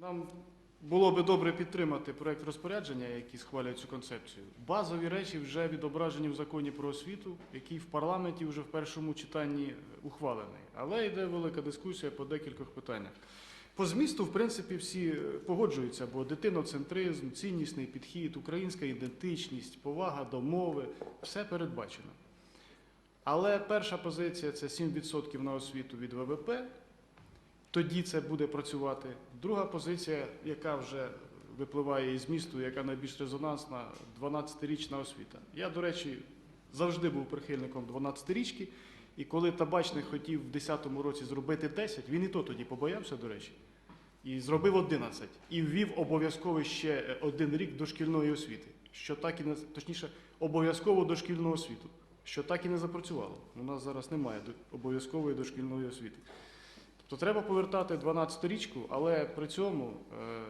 Нам було би добре підтримати проект розпорядження, який схвалює цю концепцію. Базові речі вже відображені в законі про освіту, який в парламенті вже в першому читанні е, ухвалений. Але йде велика дискусія по декількох питаннях. По змісту, в принципі, всі е, погоджуються, бо дитиноцентризм, ціннісний підхід, українська ідентичність, повага до мови все передбачено. Але перша позиція це 7% на освіту від ВВП. Тоді це буде працювати. Друга позиція, яка вже випливає із місту, яка найбільш резонансна 12-річна освіта. Я, до речі, завжди був прихильником 12-річки, і коли табачник хотів в 10-му році зробити 10, він і то тоді побоявся, до речі, і зробив 11. І ввів обов'язково ще е, один рік дошкільної освіти, що так і не точніше, обов'язково дошкільну освіту, що так і не запрацювало. У нас зараз немає обов'язкової дошкільної освіти. Тобто треба повертати 12-річку, але при цьому е,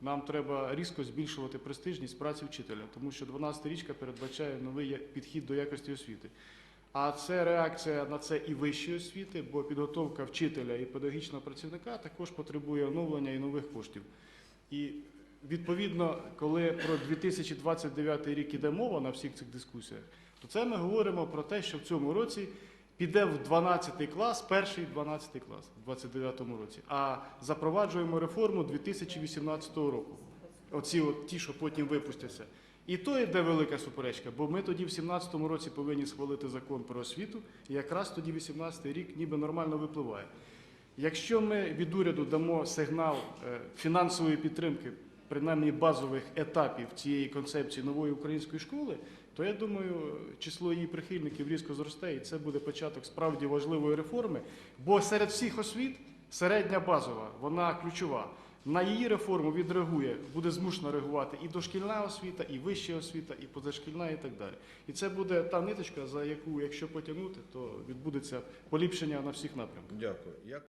нам треба різко збільшувати престижність праці вчителя, тому що 12-річка передбачає новий підхід до якості освіти. А це реакція на це і вищої освіти, бо підготовка вчителя і педагогічного працівника також потребує оновлення і нових коштів. І відповідно, коли про 2029 рік іде мова на всіх цих дискусіях, то це ми говоримо про те, що в цьому році піде в 12 клас, перший 12 клас в 29 році. А запроваджуємо реформу 2018 року. Оці от ті, що потім випустяться. І то йде велика суперечка, бо ми тоді в 2017 році повинні схвалити закон про освіту, і якраз тоді 18 рік ніби нормально випливає. Якщо ми від уряду дамо сигнал е, фінансової підтримки, принаймні базових етапів цієї концепції нової української школи, то я думаю, число її прихильників різко зросте, і це буде початок справді важливої реформи. Бо серед всіх освіт середня базова, вона ключова. На її реформу відреагує, буде змушена реагувати і дошкільна освіта, і вища освіта, і позашкільна, і так далі. І це буде та ниточка, за яку, якщо потягнути, то відбудеться поліпшення на всіх напрямках. Дякую. Як